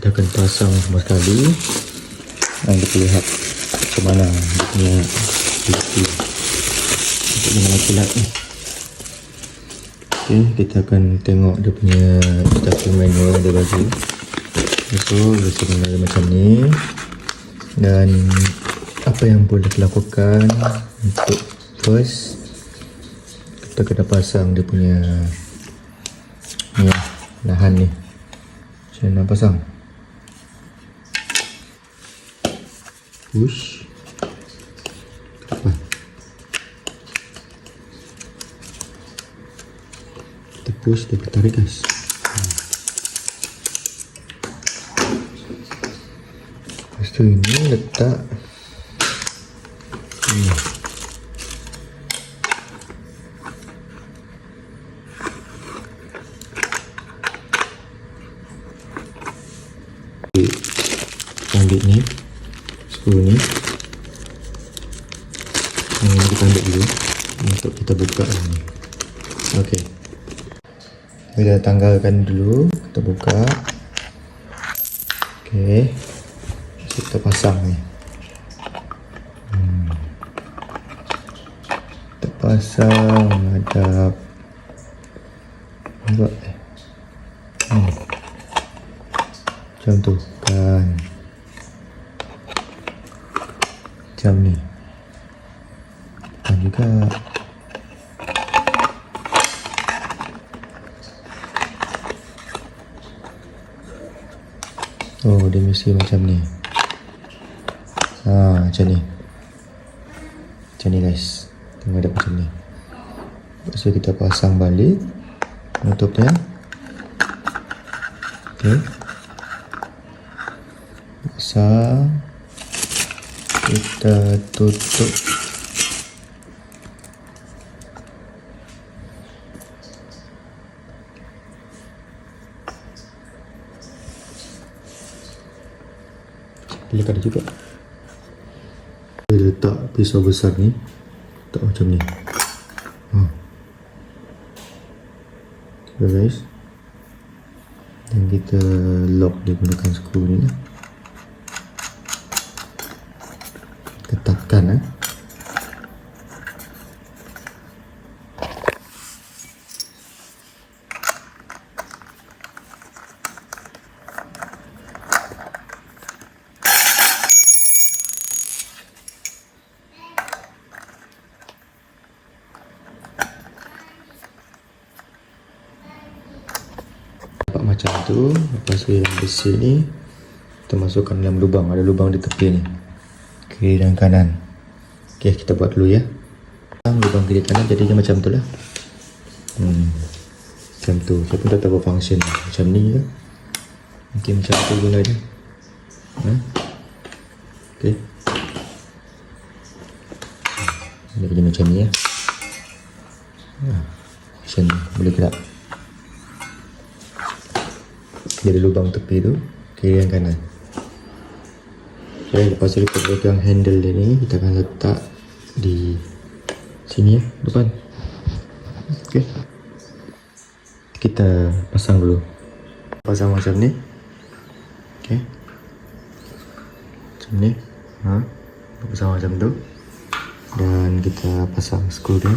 kita akan pasang semua sekali dan kita lihat macam mana dia punya untuk dengan kilat ni. Ok kita akan tengok dia punya starting manual dia bagi. So kita mula macam ni. Dan apa yang boleh dilakukan untuk first kita kena pasang dia punya ni lah, lahan ni. Macam mana pasang push apa kita push tarik guys lepas tu ini letak ni ambil ni skru ni ini kita ambil dulu. Untuk kita buka ni. Ok. Kita tanggalkan dulu. Kita buka. Ok. Kita pasang ni. Hmm. pasang hadap nampak? Eh hmm. macam tu kan macam ni. Dan juga oh dia mesti macam ni. Ha macam ni. Macam ni guys. Tengok dia macam ni. Lepas kita pasang balik nutup dia ok pasang kita tutup. Boleh ada juga kita letak pisau besar ni letak macam ni. Ha. okay guys dan kita lock dia gunakan skru ni lah ketatkan eh. Macam tu Lepas tu yang besi ni Kita masukkan dalam lubang Ada lubang di tepi ni kiri dan kanan. Ok kita buat dulu ya. Lubang kiri kanan jadi dia macam tu lah. Hmm. macam tu. Saya pun tak tahu function macam ni ke? Mungkin macam tu guna dia. Ha? ok dia jadi macam ni ya. Ha. macam ni boleh gerak dia ada lubang tepi tu kiri dan kanan Okay, lepas tu kita pegang handle dia ni Kita akan letak di sini ya, depan. Okay Kita pasang dulu. Pasang macam ni. Okay Macam ni. Ha? Pasang macam tu. Dan kita pasang skru dia.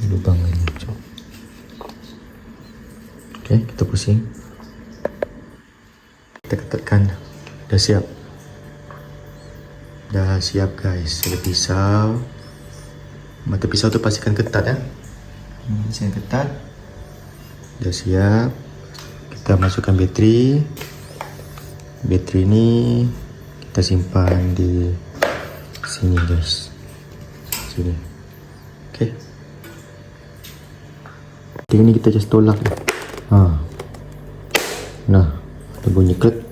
Di lubang ni Okay, kita pusing. Kita ketatkan dah siap? Dah siap guys. Ada pisau. Mata pisau tu pastikan ketat ya hmm, pastikan ketat. Dah siap. Kita masukkan bateri. Bateri ni kita simpan di sini guys. Sini. Ok bateri ni kita just tolak ha. nah ada bunyi klik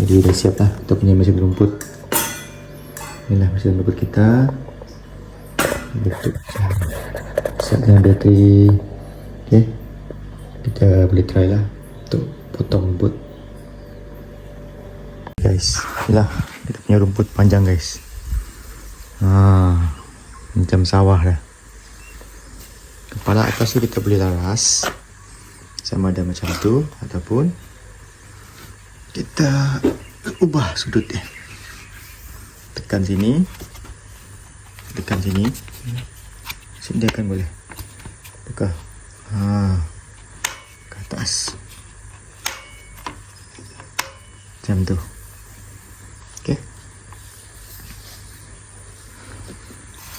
jadi dah siap lah kita punya mesin rumput. Inilah mesin rumput kita. Siap dengan bateri. Ok kita boleh try lah untuk potong rumput. Guys inilah kita punya rumput panjang guys. Ha, macam sawah dah. Kepala atas tu kita boleh laras. Sama ada macam tu ataupun kita ubah sudut dia. Tekan sini. Tekan sini. Sediakan boleh. Tekan. Ha. Ke atas. Macam tu. Okey.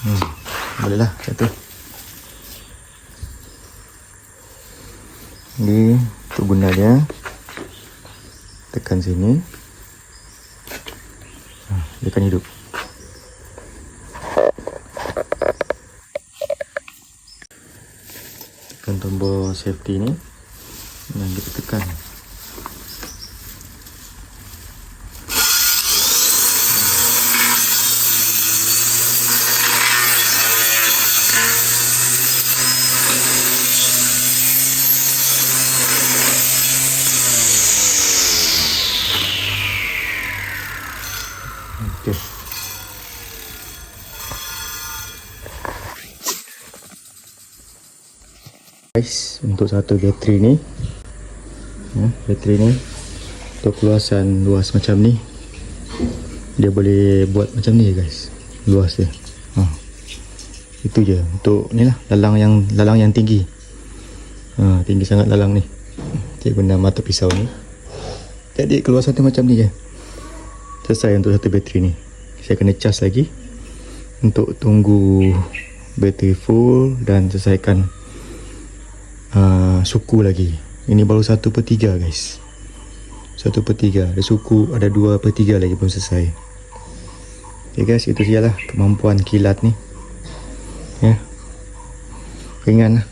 Hmm. Boleh lah satu. Ni untuk guna dia. Tekan sini. Ha, dia akan hidup. Tekan tombol safety ni. Dan kita tekan. Okey. Guys, untuk satu bateri ni ya, bateri ni untuk keluasan luas macam ni dia boleh buat macam ni guys. Luas dia. Ha. itu je untuk ni lah lalang yang lalang yang tinggi. Ha, tinggi sangat lalang ni. Saya guna mata pisau ni. Jadi keluasan dia macam ni je. Selesai untuk satu bateri ni. Saya kena cas lagi untuk tunggu bateri full dan selesaikan uh, suku lagi. Ini baru 1 per 3 guys. 1 per 3 ada suku ada 2 per 3 lagi belum selesai. Ok guys itu sajalah kemampuan kilat ni. Ya. Ringan lah.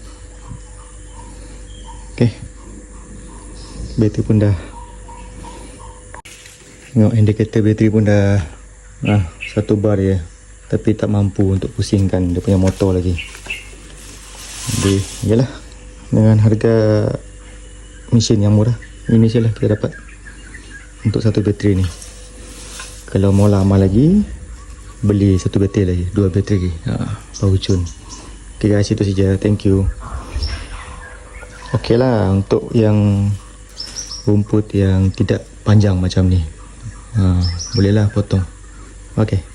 Ok bateri pun dah Tengok indikator bateri pun dah ah, Satu bar je Tapi tak mampu untuk pusingkan. Dia punya motor lagi. Jadi Yalah Dengan harga Mesin yang murah. Ini lah kita dapat Untuk satu bateri ni. Kalau mau lama lagi Beli satu bateri lagi Dua bateri lagi. Ha, Baru cun. Okay guys itu saja. Thank you. Okay lah Untuk yang Rumput yang tidak panjang macam ni. Ha, Bolehlah potong. Okay